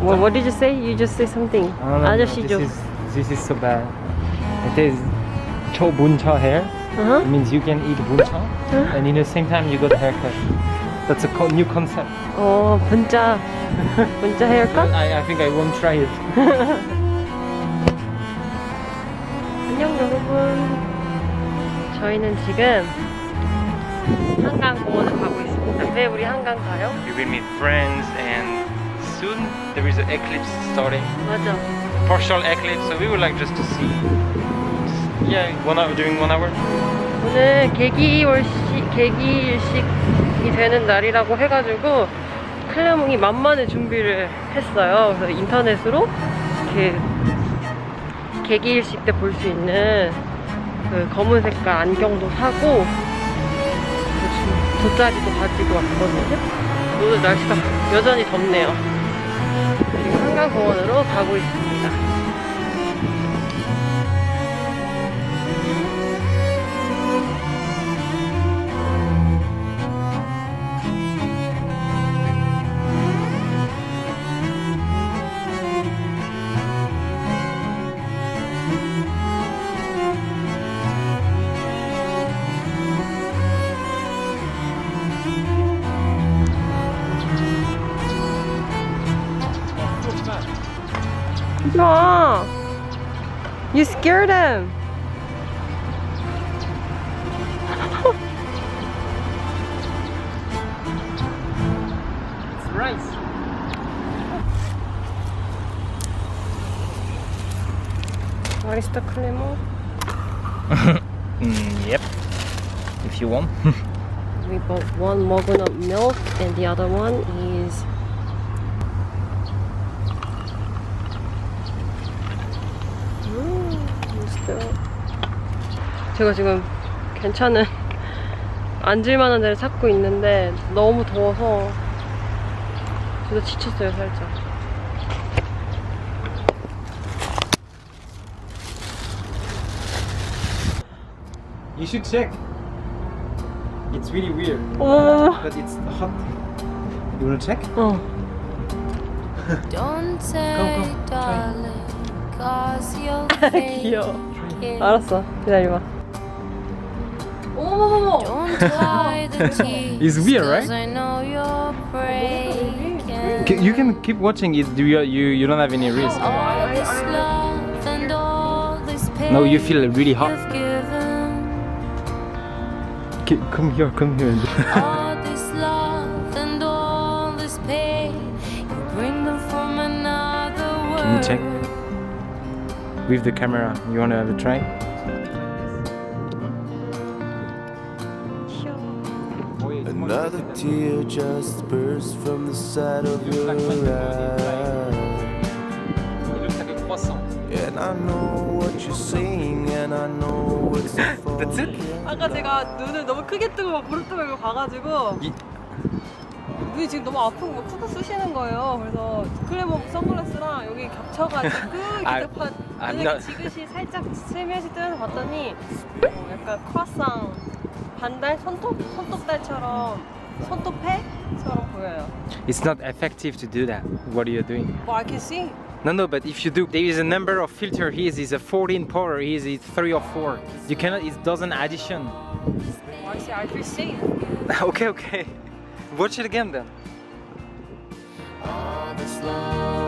What, what did you say? You just say something. No, no, no, 아저씨 this 좀. is this is so bad. It is chobuncha hair. Uh-huh. It means you can eat buncha, and in the same time you got haircut. That's a co- new concept. 어, 분짜. 분짜 헤어컷? I, I think I won't try it. 안녕 여러분. 저희는 지금 한강공원을 가고 있습니다. 왜 우리 한강 가요? We will meet friends, and soon there is an eclipse starting. 맞아. Partial eclipse, so we would like just to see. Yeah, one hour during one hour. 오늘 개기월식, 개기일식이 되는 날이라고 해가지고 클레몽이 만만의 준비를 했어요. 그래서 인터넷으로 이렇게 개기일식 때 볼 수 있는 그 검은 색깔 안경도 사고 그 주- 돗자리도 가지고 왔거든요. 오늘 날씨가 여전히 덥네요. 한강공원으로 가고 있습니다. 야, you scared him. It's rice. Barista Clemo. Mm, yep. If you want. We bought one muggle of milk and the other one is 제가 지금 괜찮은 앉을만한 데를 찾고 있는데 너무 더워서 진짜 지쳤어요 살짝. You should check. It's really weird, 어머머머. but it's hot. You wanna check? 어. Don't go, say, try. darling, cause you'll 귀여워. think 알았어. 기다려봐. 어머머머머. Don't hide the tears. It's weird, right? 'cause I know you're breaking. You can keep watching it. Do you you you don't have any risk? All this love and all this pain No, you feel really hot. you've given. K- Come here, come here. all this love and all this pain, you bring them from another world. Can you check? With the camera, you wanna have a try? Another tear just burst from the side of your eye. And I know what you're saying, and I know it's a That's it? 아까 제가 눈을 너무 크게 뜨고 막 부르뜨고 가가지고 이- 눈이 지금 너무 아프고 막 쿡쿡 쑤시는 거예요. 그래서 클레모 선글라스랑 여기 겹쳐가지고 아, 이렇게 파, I'm 눈에 not- 지그시 살짝 슬며시 뜨면서 봤더니 어, 약간 크라상 반달 손톱 손톱달처럼 손톱패처럼 보여요. It's not effective to do that. What are you doing? Well, I can see. No, no, but if you do, there is a number of filter here. Is a 14 power. Here is three or four. You cannot. It doesn't addition. I see. I can see. okay, okay. Watch it again then. all this love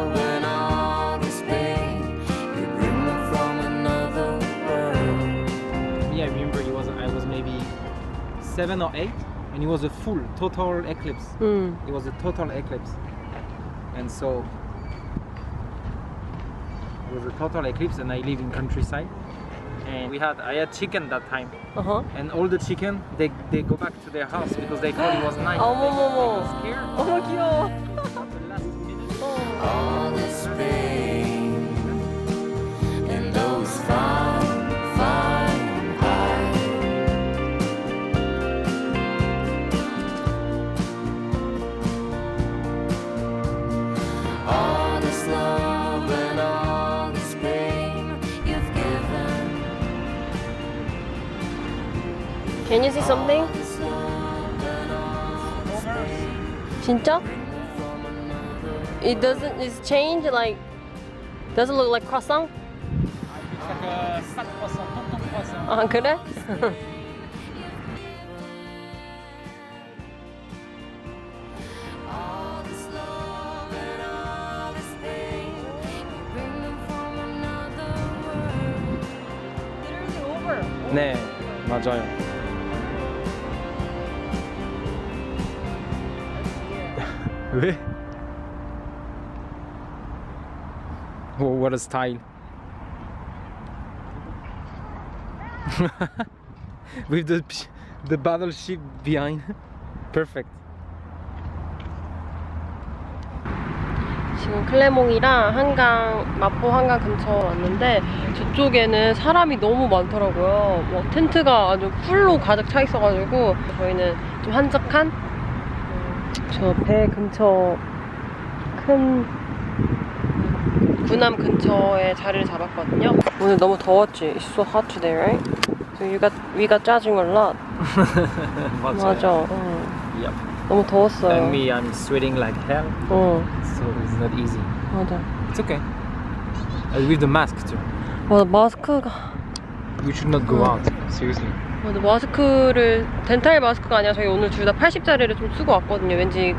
seven or eight, and it was a full total eclipse. Mm. It was a total eclipse, and so it was a total eclipse. And I live in countryside, and we had I had chicken that time, uh-huh. and all the chicken they they go back to their house because they thought it was night. oh, they, they got scared. Oh, oh, oh. Can you see something? 진짜? It doesn't. It's changed. Like doesn't look like croissant. It's like a fat croissant, tonton croissant. 아 그래? All this love and all this pain, you bring them from another world. Literally over. 네, 맞아요. 왜? Whoa, what a style. With the the battleship behind. Perfect. 지금 클레몽이랑 한강 마포 한강 근처 왔는데 저쪽에는 사람이 너무 많더라고요. 뭐 텐트가 아주 풀로 가득 차 있어가지고 저희는 좀 한적한 저 배 근처 큰 군함 근처에 자리를 잡았거든요. 오늘 너무 더웠지. It's so hot today, right? So you got we got 짜증 a lot. 맞아. 응. Yep. 너무 더웠어요. And me, I'm sweating like hell, 응, so it's not easy. 맞아. It's okay. Uh, with the mask too. 맞아 마스크가 We should not go out. Seriously. 맞아, 마스크를 덴탈 마스크가 아니라 저희 오늘 둘 다 80짜리를 좀 쓰고 왔거든요. 왠지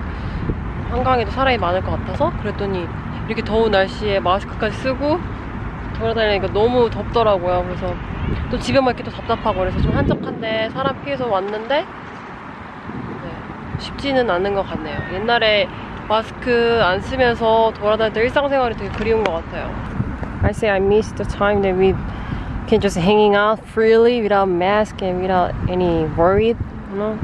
한강에도 사람이 많을 것 같아서 그랬더니 이렇게 더운 날씨에 마스크까지 쓰고 돌아다니니까 너무 덥더라고요. 그래서 또 집에만 있기 또 답답하고 그래서 좀 한적한데 사람 피해서 왔는데 네, 쉽지는 않은 것 같네요. 옛날에 마스크 안 쓰면서 돌아다닐 때 일상생활이 되게 그리운 것 같아요. I say I miss the time that we can just hanging out freely without mask and without any worry, you know?